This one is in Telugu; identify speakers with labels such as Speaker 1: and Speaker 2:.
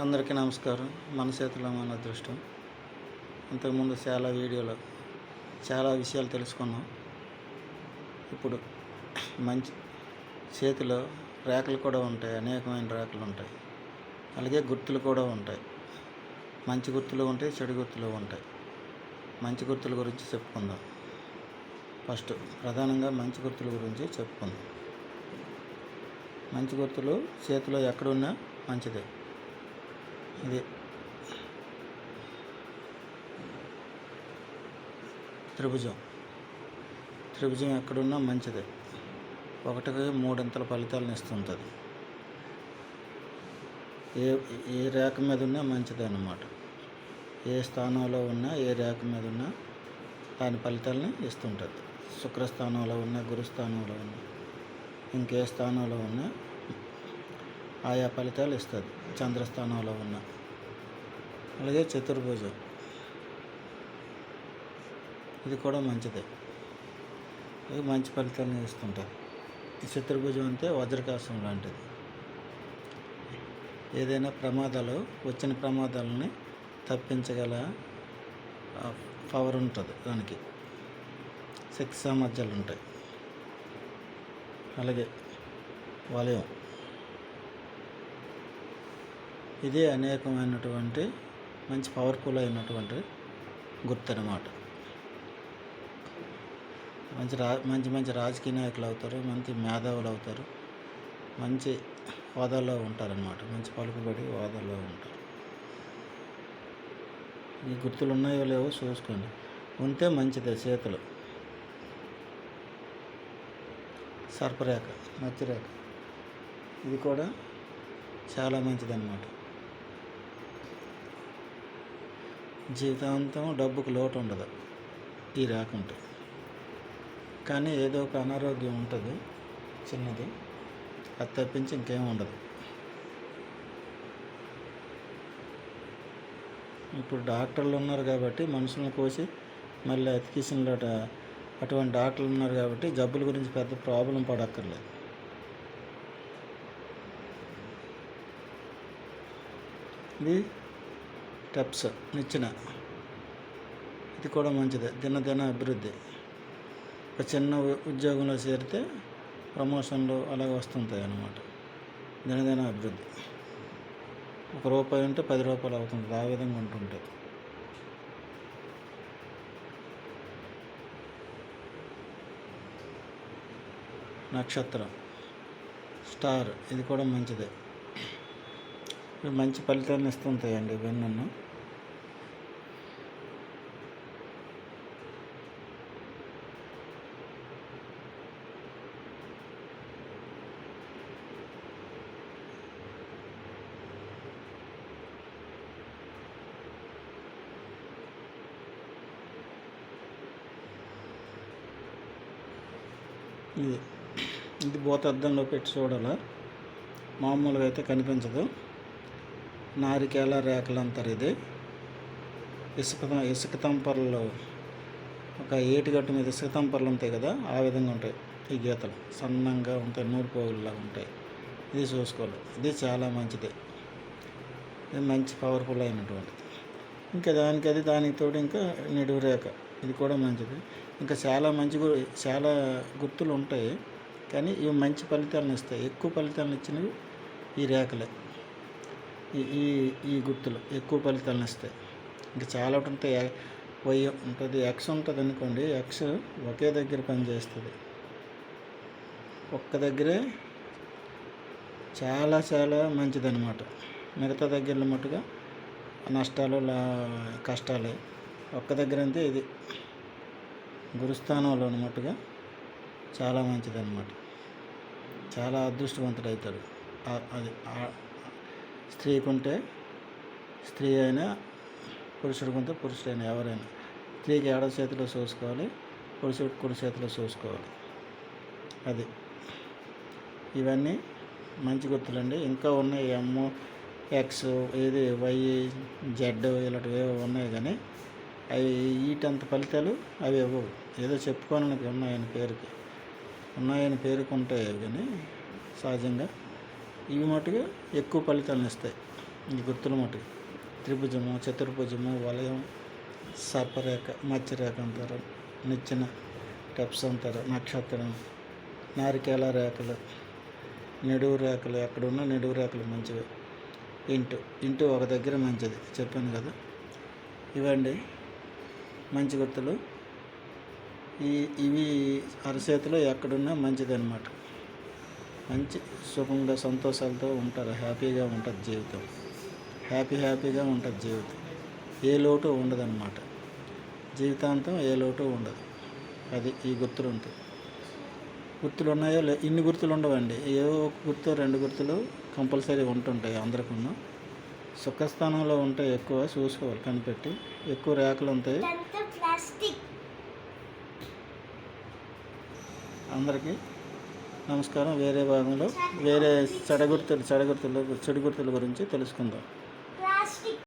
Speaker 1: అందరికీ నమస్కారం. మన చేతిలో మన అదృష్టం. ఇంతకుముందు చాలా వీడియోలు చాలా విషయాలు తెలుసుకున్నాం. ఇప్పుడు మంచి చేతిలో రేఖలు కూడా ఉంటాయి. అనేకమైన రేఖలు ఉంటాయి. అలాగే గుర్తులు కూడా ఉంటాయి. మంచి గుర్తులు ఉంటాయి చెడు గుర్తులు ఉంటాయి. మంచి గుర్తుల గురించి చెప్పుకుందాం. ఫస్ట్ ప్రధానంగా మంచి గుర్తుల గురించి చెప్పుకుందాం. మంచి గుర్తులు చేతిలో ఎక్కడున్నా మంచిదే. ఇది. త్రిభుజం. త్రిభుజం ఎక్కడున్నా మంచిది. ఒకటికి మూడింతల ఫలితాలను ఇస్తుంటుంది. ఏ ఏ రేఖ మీద ఉన్నా మంచిది అన్నమాట. ఏ స్థానంలో ఉన్నా ఏ రేఖ మీద ఉన్నా దాని ఫలితాలని ఇస్తుంటుంది. శుక్రస్థానంలో ఉన్న గురుస్థానంలో ఉన్న ఇంకే స్థానంలో ఉన్నా ఆయా ఫలితాలు ఇస్తుంది. చంద్రస్థానంలో ఉన్న అలాగే చతుర్భుజం. ఇది కూడా మంచిదే. ఇది మంచి ఫలితాలను ఇస్తుంటుంది. ఈ చతుర్భుజం అంటే వజ్రకాశం లాంటిది. ఏదైనా ప్రమాదాలు వచ్చిన ప్రమాదాలని తప్పించగల పవర్ ఉంటుంది దానికి. శక్తి సామర్థ్యాలు ఉంటాయి. అలాగే వలయం ఇది అనేకమైనటువంటి మంచి పవర్ఫుల్ అయినటువంటి గుర్తు అనమాట మంచి రా మంచి మంచి రాజకీయ నాయకులు అవుతారు మంచి మేధావులు అవుతారు మంచి హోదాలో ఉంటారన్నమాట. మంచి పలుకుబడి హోదాలో ఉంటారు. ఈ గుర్తులు ఉన్నాయో లేవో చూసుకోండి. ఉంటే మంచిదే చేతులు. సర్పరేఖ మధ్యరేఖ. ఇది కూడా చాలా మంచిదన్నమాట. జీవితాంతం డబ్బుకు లోటు ఉండదు ఈ రాకుంటే కానీ ఏదో ఒక అనారోగ్యం ఉంటుంది. చిన్నది. అది తప్పించి ఇంకేం ఉండదు. ఇప్పుడు డాక్టర్లు ఉన్నారు కాబట్టి మనుషులను కోసి మళ్ళీ అతికిసినట అటువంటి డాక్టర్లు ఉన్నారు కాబట్టి జబ్బుల గురించి పెద్ద ప్రాబ్లం పడక్కర్లేదు. ఇది స్టెప్స్ నిచ్చిన. ఇది కూడా మంచిదే. దినదిన అభివృద్ధి. ఒక చిన్న ఉద్యోగంలో చేరితే ప్రమోషన్లు అలాగే వస్తుంటాయి అన్నమాట. దినదిన అభివృద్ధి. ఒక రూపాయి ఉంటే పది రూపాయలు అవుతుంది. ఆ విధంగా ఉంటుంటే. నక్షత్రం. స్టార్. ఇది కూడా మంచిదే. ఇవి మంచి ఫలితాలను ఇస్తుంటాయండి ఇవన్నీ ఇది. ఇది భూతద్దంలో పెట్టి చూడాలా? మామూలుగా అయితే కనిపించదు. నారికేళ రేఖలు ఇది ఇసుక ఇసుక తంపర్లు ఒక ఏటిగట్టు మీద ఇసుక తంపర్లు ఉంటాయి కదా ఆ విధంగా ఉంటాయి ఈ గీతలు. సన్నంగా ఉంటాయి నూరు ఉంటాయి. ఇది చూసుకోవాలి. ఇది చాలా మంచిది. ఇది మంచి పవర్ఫుల్ అయినటువంటిది. ఇంకా దానికి అది దానికి తోడు ఇంకా నిడువు రేఖ. ఇది కూడా మంచిది. ఇంకా చాలా మంచి చాలా గుర్తులు ఉంటాయి. కానీ ఇవి మంచి ఫలితాలను ఇస్తాయి. ఎక్కువ ఫలితాలను ఇచ్చినవి ఈ రేఖలే. ఈ ఈ ఈ గుర్తులు ఎక్కువ ఫలితాలను ఇస్తాయి. ఇంకా చాలా ఉంటాయి వై ఉంటుంది ఎక్స్ ఉంటుంది అనుకోండి ఎక్స్ ఒకే దగ్గర పనిచేస్తుంది. ఒక్క దగ్గరే చాలా చాలా మంచిదన్నమాట. మిగతా దగ్గరలో మటుగా నష్టాలు లా కష్టాలే ఒక్క దగ్గర అంతే ఇది గురుస్థానంలో ఉన్నట్టుగా చాలా మంచిదన్నమాట. చాలా అదృష్టవంతుడు అవుతాడు అది స్త్రీకుంటే స్త్రీ అయినా పురుషుడికి పురుషుడైనా ఎవరైనా. స్త్రీకి ఎడ చేతిలో చూసుకోవాలి పురుషుడు కుడి చేతిలో చూసుకోవాలి. అది. ఇవన్నీ మంచి గుర్తులండి. ఇంకా ఉన్నాయి ఎమ్ ఎక్స్ ఇది వై జెడ్ ఇలాంటివి ఏవో ఉన్నాయి కానీ అవి వీటంత ఫలితాలు అవి ఇవ్వవు. ఏదో చెప్పుకోవడానికి ఉన్నాయని పేరుకి. ఉన్నాయని పేరుకుంటాయి కానీ సహజంగా. ఇవి మటుకు ఎక్కువ ఫలితాలను ఇస్తాయి. ఈ గుర్తులు మటుకు. త్రిభుజము చతుర్భుజము వలయం సర్పరేఖ మత్స్యరేఖ అంటారు. నిచ్చెన టెప్స్ అంటారు. నక్షత్రం నారికేల రేఖలు నిడువు రేఖలు ఎక్కడున్నా నిడువు రేఖలు మంచివి. ఇంటు ఇంటు ఒక దగ్గర మంచిది. చెప్పాను కదా. ఇవండి మంచి గుర్తులు. ఈ ఇవి అరచేతిలో ఎక్కడున్నా మంచిది అనమాట మంచి సుఖంగా సంతోషాలతో ఉంటారు. హ్యాపీగా ఉంటుంది జీవితం. హ్యాపీ హ్యాపీగా ఉంటుంది జీవితం. ఏ లోటు ఉండదన్నమాట. జీవితాంతం ఏ లోటు ఉండదు. అది ఈ గుర్తులు ఉంటాయి గుర్తులు ఉన్నాయో లే ఇన్ని గుర్తులు ఉండవండి ఏవో ఒక గుర్తు రెండు గుర్తులు కంపల్సరీ ఉంటుంటాయి అందరికీ సుఖస్థానంలో ఉంటే ఎక్కువ చూసుకోవాలి కనిపెట్టి. ఎక్కువ రేఖలు ఉంటాయి. అందరికీ నమస్కారం. వేరే భాగంలో వేరే చెడగుర్తులు చెడగుర్తులు చెడు గుర్తుల గురించి తెలుసుకుందాం.